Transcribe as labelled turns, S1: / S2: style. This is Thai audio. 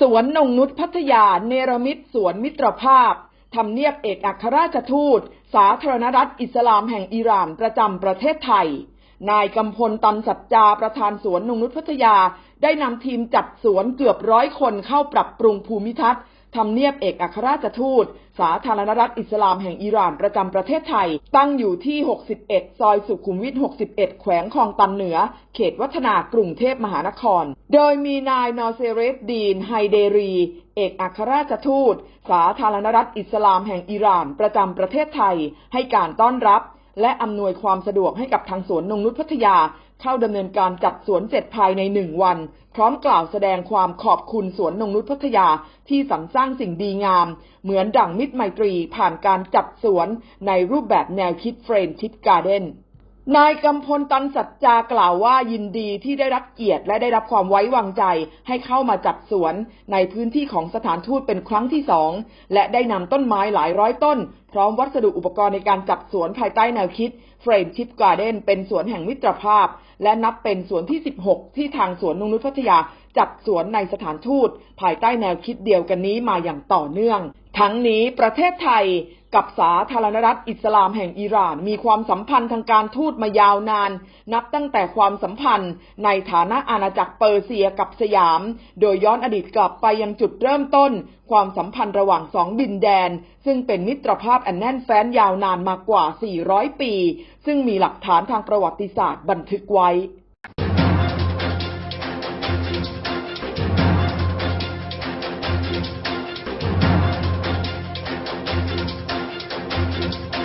S1: สวนนงนุษพัทยา เนรมิตสวนมิตรภาพทำเนียบเอกอัครราชทูต สาธารณรัฐอิสลามแห่งอิหร่านประจำประเทศไทย นายกำพลตันสัจจาประธานสวนนงนุษพัทยา ได้นำทีมจัดสวนเกือบร้อยคนเข้าปรับปรุงภูมิทัศน์ทำเนียบเอกอัครราชทูต สาธารณรัฐอิสลามแห่งอิหร่านประจำประเทศไทย ตั้งอยู่ที่ 61 ซอยสุขุมวิท 61 แขวงคลองตันเหนือ เขตวัฒนากรุงเทพมหานคร โดยมีนายนอเซเรฟดีนไฮเดรี เอกอัครราชทูต สาธารณรัฐอิสลามแห่งอิหร่านประจำประเทศไทย ให้การต้อนรับและอำนวยความสะดวกให้กับทางสวนนงนุษพัทยา เข้าดำเนินการจัดสวนเสร็จภายในหนึ่งวัน พร้อมกล่าวแสดงความขอบคุณสวนนงนุษพัทยาที่สรรสร้างสิ่งดีงาม เหมือนดั่งมิตรไมตรีผ่านการจัดสวนในรูปแบบแนวคิดเฟรนชิดการ์เด้น นายกำพลตันสัจจากล่าวว่ายินดีที่ได้รับเกียรติและได้รับความไว้วางใจ ให้เข้ามาจัดสวนในพื้นที่ของสถานทูตเป็นครั้งที่สอง และได้นำต้นไม้หลายร้อยต้น พร้อมวัสดุอุปกรณ์ในการจัดสวนภายใต้แนวคิด Friendship Garden เป็นสวนแห่งมิตรภาพ และนับเป็นสวนที่ 16 ที่ทางสวนนงนุษพัทยาจัดสวนในสถานทูต ภายใต้แนวคิดเดียวกันนี้มาอย่างต่อเนื่อง ทั้งนี้ประเทศไทย กับสาธารณรัฐอิสลามแห่งอิหร่าน มีความสัมพันธ์ทางการทูตมายาวนาน นับตั้งแต่ความสัมพันธ์ในฐานะอาณาจักรเปอร์เซียกับสยาม โดยย้อนอดีตกลับไปยังจุดเริ่มต้น ความสัมพันธ์ระหว่างสองดินแดน ซึ่งเป็นมิตรภาพอันแน่นแฟ้นยาวนานมากกว่า 400 ปี ซึ่งมีหลักฐานทางประวัติศาสตร์บันทึกไว้